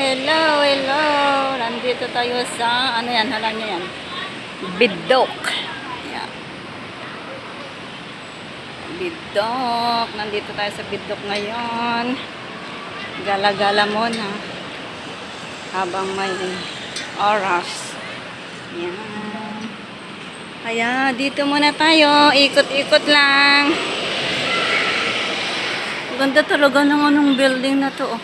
hello, hello. Nandito tayo sa, ano yan, halang niya yan. Bidok. Yan. Bidok. Nandito tayo sa Bidok ngayon. Gala-gala muna. Habang may oras. Yan. Kaya, dito muna tayo. Ikot-ikot lang. Ganda talaga ng anong building na to, oh.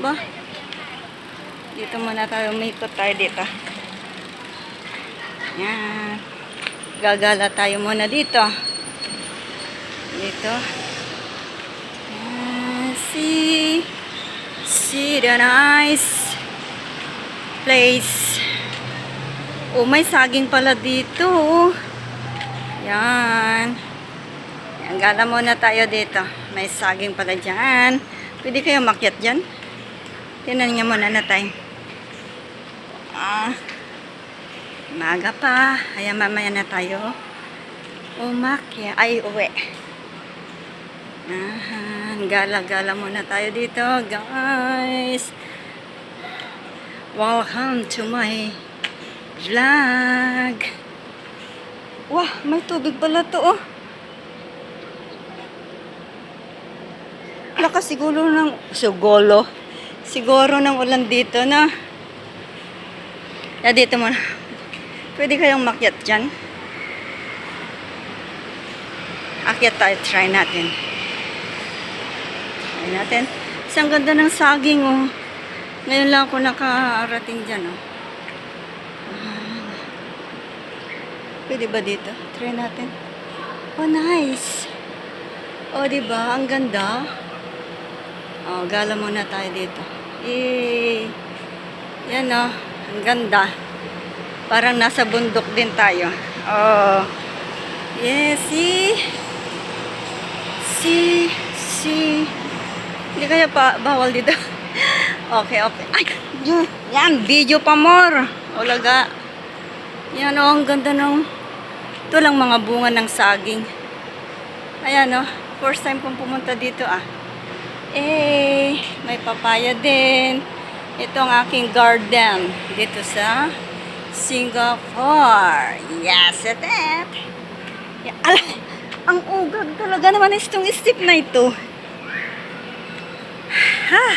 Ba? Dito muna tayo, umikot tayo dito. Yan. Gagala tayo muna dito. Dito. Yan. See. See the nice place. Oh, may saging pala dito. Yan. Yan, gala muna tayo dito. May saging pala dyan. Pwede kayo makyat dyan? Tinan nga muna na tayo. Ah, maga pa. Kaya mamaya na tayo. Umakya. Ay, uwi. Ahan, gala-gala muna tayo dito, guys. Welcome to my vlog. Wah, may tubig pala to, oh. Lakas siguro ng siguro siguro ng ulan dito na ya dito muna. Pwede kayong makyat dyan. Akyat tayo. Try natin. Try natin. Isang ganda ng saging oh. Ngayon lang ako nakarating dyan oh. Pwede ba dito? Try natin. Oh nice. Oh diba ang ganda. Oh, gala muna tayo dito. Eh, yan oh, ang ganda. Parang nasa bundok din tayo. Oh, yes, see? See, see. Hindi kaya pa bawal dito. okay, okay. Ay, yan, video pa more. Ulaga. Yan oh, ang ganda ng, ito lang mga bunga ng saging. Ayan oh, first time kong pumunta dito ah. Eh, may papaya din. Ito ang aking garden dito sa Singapore. Yes, it it. Yeah, ala, ang ugag talaga naman itong step na ito. Ha?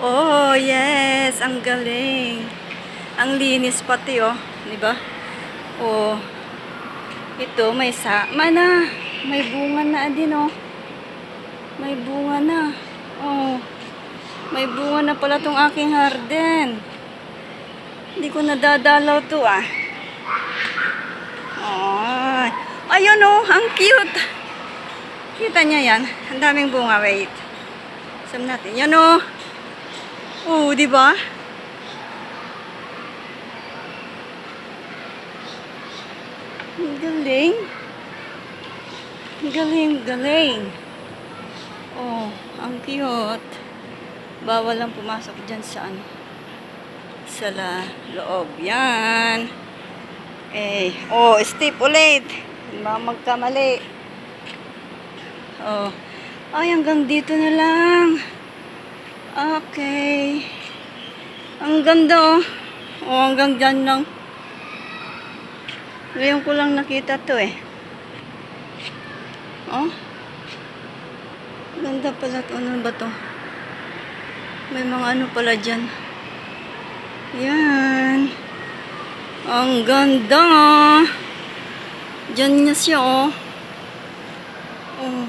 Oh, yes, ang galing. Ang linis pati oh, ba? Oh. Ito may sa mana, may bunga na din oh. May bunga na. Oh. May bunga na pala tong aking harden. Hindi ko nadadalaw to ah. Ay. Ayun oh, ang cute. Kita niya yan. Ang daming bunga. Wait. Sam natin. Yan oh. Oh, di ba? Ang galing. Galing, galing. Oh, ang cute. Bawal lang pumasok dyan sa ano. Sa la loob. Yan. Eh, oh, step ulit. Baka magkamali. Oh. Ay, hanggang dito na lang. Okay. Ang ganda oh. Oh, hanggang dyan lang. Ngayon ko lang nakita to eh. Oh. Ganda pala to. Ano ba to? May mga ano pala dyan. Yan. Ang ganda. Dyan niya siya, oh. Oh.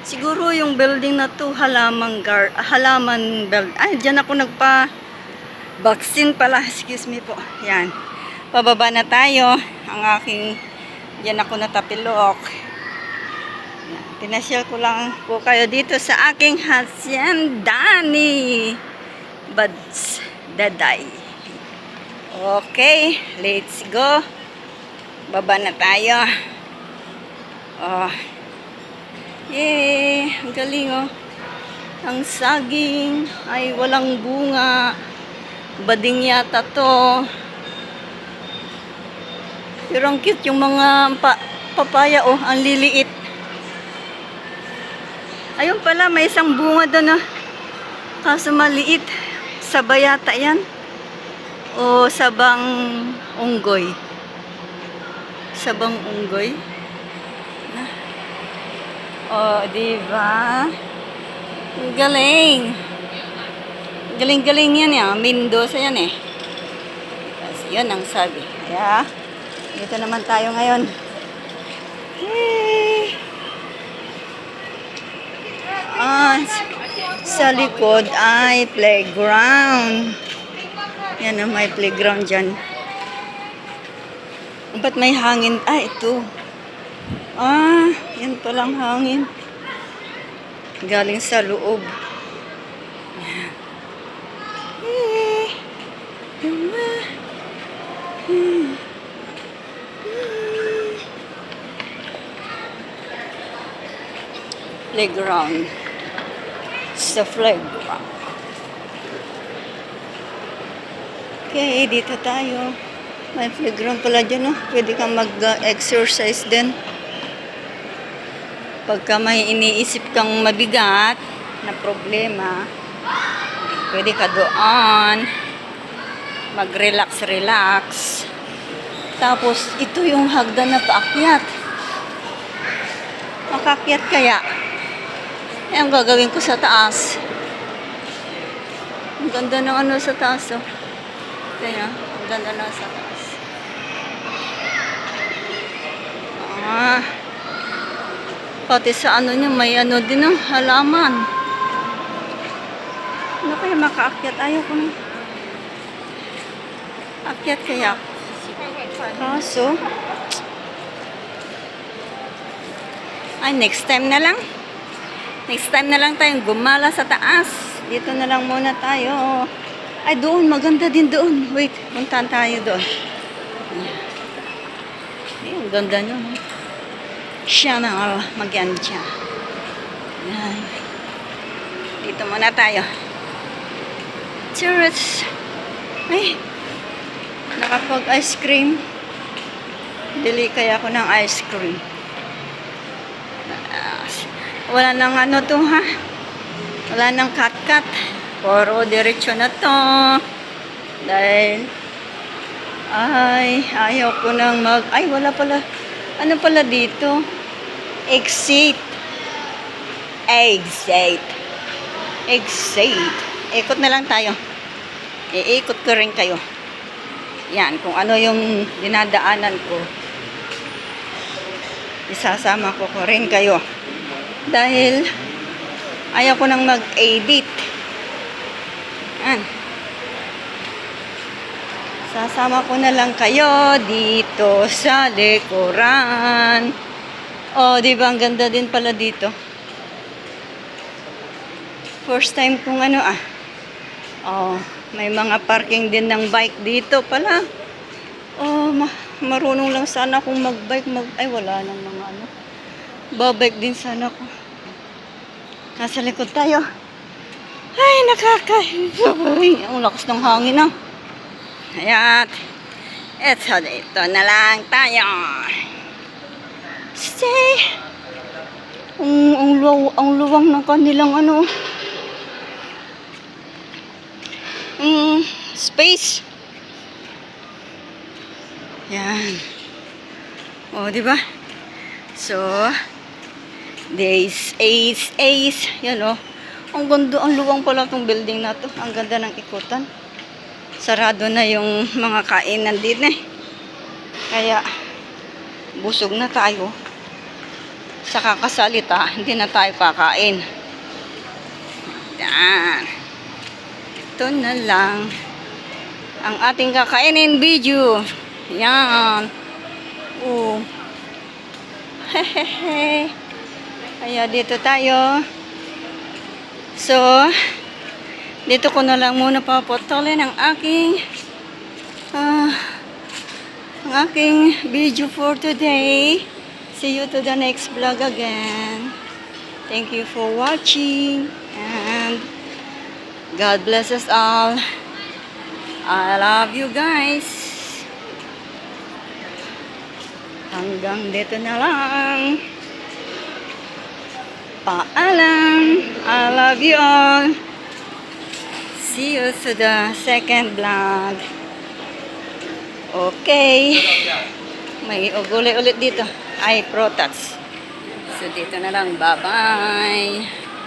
Siguro yung building na to, halaman guard, halaman build. Ay, dyan ako nagpa vaccine pala. Excuse me po. Yan. Pababa na tayo. Ang aking, dyan ako natapilok. Pinasyal ko lang po kayo dito sa aking hacienda ni Buds Daday. Okay, let's go. Baba na tayo. Oh. Yay! Ang galing oh. Ang saging ay walang bunga. Bading yata to. Pero ang cute yung mga pa papaya oh, ang liliit. Ayun pala, may isang bunga doon ah. Kaso maliit. sabayata yan? O sabang unggoy? Sabang unggoy? O, di ba? Ang Galing. Galing-galing yan yan. Mendoza yan eh. Kasi yun ang sabi. Kaya, dito naman tayo ngayon. Hey. Sa likod ay playground. Yan ang may playground dyan. Ba't may hangin? Ah, ito. Ah, yan palang hangin. Galing sa loob. Playground. Sa playground. Okay, dito tayo. May playground pala dyan, no? Pwede kang mag-exercise din. Pagka may iniisip kang mabigat na problema, pwede ka doon mag-relax-relax. Tapos, ito yung hagdan na paakyat. Makakyat kaya? Eh, ang gagawin ko sa taas. Ang ganda ng ano sa taas, oh. Kaya, ang ganda na sa taas. Ah. Pati sa ano niya, may ano din ng halaman. Ano kaya makaakyat? Ayaw ko na. Akyat kaya. Kaso, ay next time na lang. Next time na lang tayong gumala sa taas. Dito na lang muna tayo. Ay, doon. Maganda din doon. Wait, puntahan tayo doon. Ay, ang ganda no? Siya na maganda. Yan. Dito muna tayo. Cheers! Ay, nakapag-ice cream. Dili kaya ako ng ice cream. Ah, Wala nang ano to ha. Wala nang cut-cut. Puro diretso na to. Dahil ay, ayaw ko nang mag... Ay, wala pala. Ano pala dito? Exit. Exit. Exit. Ikot na lang tayo. Iikot ko rin kayo. Yan, kung ano yung dinadaanan ko. Isasama ko ko rin kayo. Dahil ayaw ko nang mag-edit. Yan. Sasama ko na lang kayo dito sa likuran. Oh, di ba ang ganda din pala dito. First time kong ano ah. Oh, may mga parking din ng bike dito pala. Oh, ma marunong lang sana akong mag-bike. Mag Ay, wala nang mga Babike din sana ko. Nasa likod tayo. Ay, nakakahiya. Ang lakas ng hangin ah. Ayan. Eto, dito na lang tayo. Stay. Ang, ang, lu ang luwang ng kanilang ano. Mm, space. Yan. O, di ba? So, days, ace, ace. Yan o. Ang ganda, ang luwang pala tong building na to. Ang ganda ng ikutan. Sarado na yung mga kainan din eh. Kaya, busog na tayo. Sa kakasalita, hindi na tayo kakain. Yan. Ito na lang ang ating kakainin video. Yan. Oh. Hehehe. Kaya dito tayo. So, dito ko na lang muna paputulin ang aking ah, ang aking video for today. See you to the next vlog again. Thank you for watching and God bless us all. I love you guys. Hanggang dito na lang. Paalam. I love you all. See you to the second vlog. Okay. May uguli ulit dito. Ay, protats. So, dito na lang. Bye-bye.